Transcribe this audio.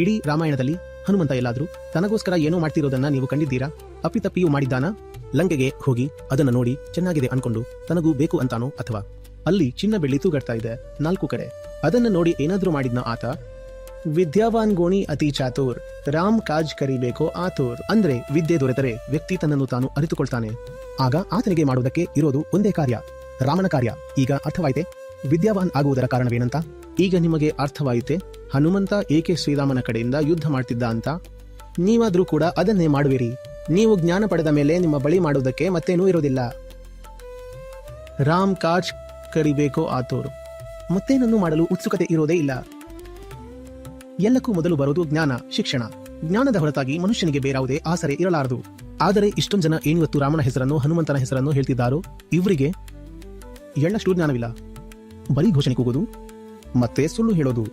ಇಡೀ ರಾಮಾಯಣದಲ್ಲಿ ಹನುಮಂತ ಎಲ್ಲಾದ್ರೂ ತನಗೋಸ್ಕರ ಏನೋ ಮಾಡ್ತಿರೋದನ್ನ ನೀವು ಕಂಡಿದ್ದೀರಾ? ಅಪ್ಪಿತಪ್ಪಿಯೂ ಮಾಡಿದ್ದಾನ? ಲಂಕೆಗೆ ಹೋಗಿ ಅದನ್ನ ನೋಡಿ ಚೆನ್ನಾಗಿದೆ ಅನ್ಕೊಂಡು ತನಗೂ ಬೇಕು ಅಂತಾನೋ ಅಥವಾ? ಅಲ್ಲಿ ಚಿನ್ನ ಬೆಳ್ಳಿ ತೂಗಡ್ತಾ ಇದೆ ನಾಲ್ಕು ಕಡೆ. ಅದನ್ನ ನೋಡಿ ಏನಾದ್ರೂ ಮಾಡಿದ್ನ ಆತ? ವಿದ್ಯಾವಾನ್ ಗೋಣಿ ಅತಿ ಚಾತುರ್, ರಾಮ್ ಕಾಜ್ ಕರಿಬೇಕೋ ಆತುರ್ ಅಂದ್ರೆ ವಿದ್ಯೆ ದೊರೆತರೆ ವ್ಯಕ್ತಿ ತನ್ನನ್ನು ತಾನು ಅರಿತುಕೊಳ್ತಾನೆ. ಆಗ ಆತನಿಗೆ ಮಾಡುವುದಕ್ಕೆ ಇರೋದು ಒಂದೇ ಕಾರ್ಯ, ರಾಮನ ಕಾರ್ಯ. ಈಗ ಅರ್ಥವಾಯಿತೆ? ವಿದ್ಯಾವಾನ್ ಆಗುವುದರ ಕಾರಣವೇನಂತ? ಈಗ ನಿಮಗೆ ಅರ್ಥವಾಯಿತೆ? ಹನುಮಂತ ಏಕೆ ಶ್ರೀರಾಮನ ಕಡೆಯಿಂದ ಯುದ್ಧ ಮಾಡ್ತಿದ್ದ ಅಂತ? ನೀವಾದ್ರೂ ಕೂಡ ಅದನ್ನೇ ಮಾಡುವಿರಿ. ನೀವು ಜ್ಞಾನ ಪಡೆದ ಮೇಲೆ ನಿಮ್ಮ ಬಳಿ ಮಾಡುವುದಕ್ಕೆ ಮತ್ತೇನೂ ಇರೋದಿಲ್ಲ. ರಾಮ್ ಕಾಜ್ ಕರಿಬೇಕೋ ಆತೋರು. ಮತ್ತೇನನ್ನು ಮಾಡಲು ಉತ್ಸುಕತೆ ಇರೋದೇ ಇಲ್ಲ. ಎಲ್ಲಕ್ಕೂ ಮೊದಲು ಬರೋದು ಜ್ಞಾನ, ಶಿಕ್ಷಣ. ಜ್ಞಾನದ ಹೊರತಾಗಿ ಮನುಷ್ಯನಿಗೆ ಬೇರಾವುದೇ ಆಸರೆ ಇರಲಾರದು. ಆದರೆ ಇಷ್ಟೊಂದು ಜನ ಏನಿವತ್ತು ರಾಮನ ಹೆಸರನ್ನು, ಹನುಮಂತನ ಹೆಸರನ್ನು ಹೇಳ್ತಿದ್ದಾರೋ? ಇವರಿಗೆ ಎಳ್ಳಷ್ಟು ಜ್ಞಾನವಿಲ್ಲ. ಬರೀ ಘೋಷಣೆ ಕೂಗೋದು ಮತ್ತೆ ಸುಳ್ಳು ಹೇಳೋದು.